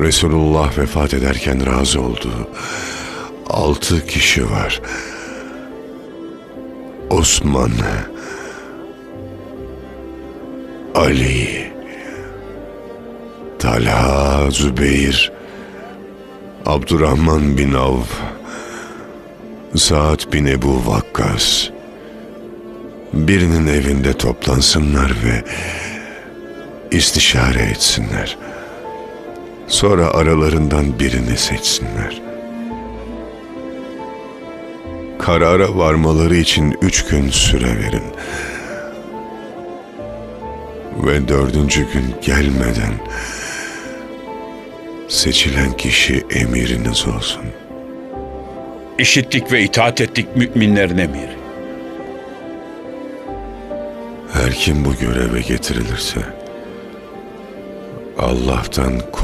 Resulullah vefat ederken razı olduğu altı kişi var. Osman, Ali, Talha, Zübeyir, Abdurrahman bin Avf, Sa'd bin Ebu Vakkas. Birinin evinde toplansınlar ve istişare etsinler. Sonra aralarından birini seçsinler. Karara varmaları için üç gün süre verin. Ve dördüncü gün gelmeden seçilen kişi emiriniz olsun. İşittik ve itaat ettik müminlerin emiri. Her kim bu göreve getirilirse Allah'tan kork.